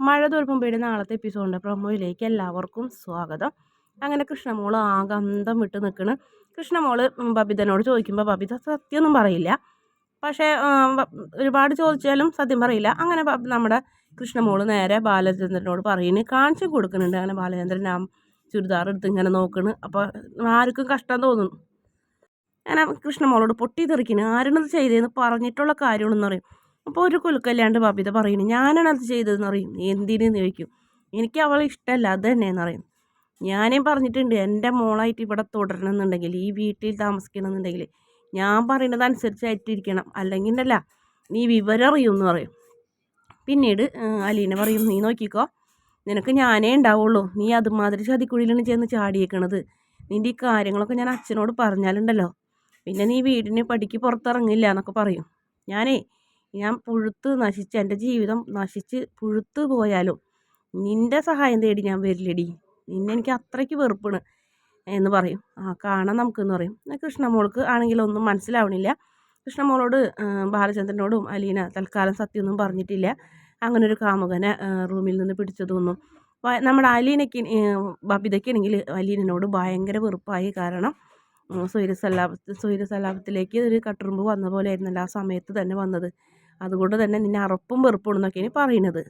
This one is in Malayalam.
മഴ തോൽപ്പം പേടി നാളത്തെ എപ്പിസോഡിന്റെ പ്രൊമോയിലേക്ക് എല്ലാവർക്കും സ്വാഗതം. അങ്ങനെ കൃഷ്ണമോൾ ആകെ വിട്ട് നിൽക്കണ് കൃഷ്ണമോൾ ബബിതനോട് ചോദിക്കുമ്പോൾ ബബിത സത്യമൊന്നും പറയില്ല. പക്ഷേ ഒരുപാട് ചോദിച്ചാലും സത്യം പറയില്ല. അങ്ങനെ നമ്മുടെ കൃഷ്ണമോൾ നേരെ ബാലചന്ദ്രനോട് പറയുന്നു കാണിച്ചു കൊടുക്കുന്നുണ്ട്. അങ്ങനെ ബാലചന്ദ്രൻ ആ ചുരിദാർ എടുത്ത് ഇങ്ങനെ നോക്കണ്. അപ്പോൾ ആർക്കും കഷ്ടം തോന്നുന്നു. അങ്ങനെ കൃഷ്ണമോളോട് പൊട്ടി തെറിക്കുന്നു ആരാണത് ചെയ്തതെന്ന് പറഞ്ഞിട്ടുള്ള കാര്യങ്ങളെന്ന് പറയും അപ്പോൾ ഒരു കുലുക്കല്ലാണ്ട് ബബിത പറയുന്നു ഞാനാണ് അത് ചെയ്തതെന്ന് പറയും എന്തിനെന്ന്? ചോദിക്കും. എനിക്ക് അവളെ ഇഷ്ടമല്ല അത് തന്നെയെന്ന് പറയും ഞാനേ പറഞ്ഞിട്ടുണ്ട് എന്റെ മോളായിട്ട് ഇവിടെ തുടരണമെന്നുണ്ടെങ്കിൽ ഈ വീട്ടിൽ താമസിക്കണമെന്നുണ്ടെങ്കിൽ ഞാൻ പറയുന്നത് അനുസരിച്ചായിട്ടിരിക്കണം അല്ലെങ്കിൽ അല്ല നീ വിവരം അറിയുമെന്ന് പറയും. പിന്നീട് അലീന പറയും നീ നോക്കിക്കോ നിനക്ക് ഞാനേ ഉണ്ടാവുള്ളൂ. നീ അതുമാതിരി ചതിക്കുഴിയിലാണ് ചെന്ന് ചാടിയേക്കണത്. നിന്റെ ഈ കാര്യങ്ങളൊക്കെ ഞാൻ അച്ഛനോട് പറഞ്ഞാലുണ്ടല്ലോ. പിന്നെ നീ വീടിന് പടിക്ക് പുറത്തിറങ്ങില്ല എന്നൊക്കെ പറയും. ഞാനേ ഞാൻ പുഴുത്ത് നശിച്ച് എന്റെ ജീവിതം നശിച്ച് പുഴുത്ത് പോയാലും നിന്റെ സഹായം തേടി ഞാൻ വരില്ലടി. നിന്നെ എനിക്ക് അത്രയ്ക്ക് വെറുപ്പാണ് എന്ന് പറയും. ആ കാണാം നമുക്കെന്ന് പറയും. കൃഷ്ണമോൾക്ക് ആണെങ്കിൽ ഒന്നും മനസ്സിലാവണില്ല. കൃഷ്ണമോളോട് ബാലചന്ദ്രനോടും അലീന തൽക്കാലം സത്യമൊന്നും പറഞ്ഞിട്ടില്ല. അങ്ങനെ ഒരു കാമുകനെ റൂമിൽ നിന്ന് പിടിച്ചതൊന്നും. നമ്മുടെ അലീനയ്ക്ക് ബബിതയ്ക്കാണെങ്കിൽ അലീനോട് ഭയങ്കര വെറുപ്പായി. കാരണം സൂര്യസലാപ സൂര്യസലാപത്തിലേക്ക് ഒരു കട്ടുറുമ്പ് വന്ന പോലെ ആയിരുന്നല്ലോ ആ സമയത്ത് തന്നെ വന്നത്. അതുകൊണ്ട് തന്നെ നിന്നെ അറപ്പും വെറുപ്പും ഉണ്ടെന്നൊക്കെയാണ് പറയുന്നത്.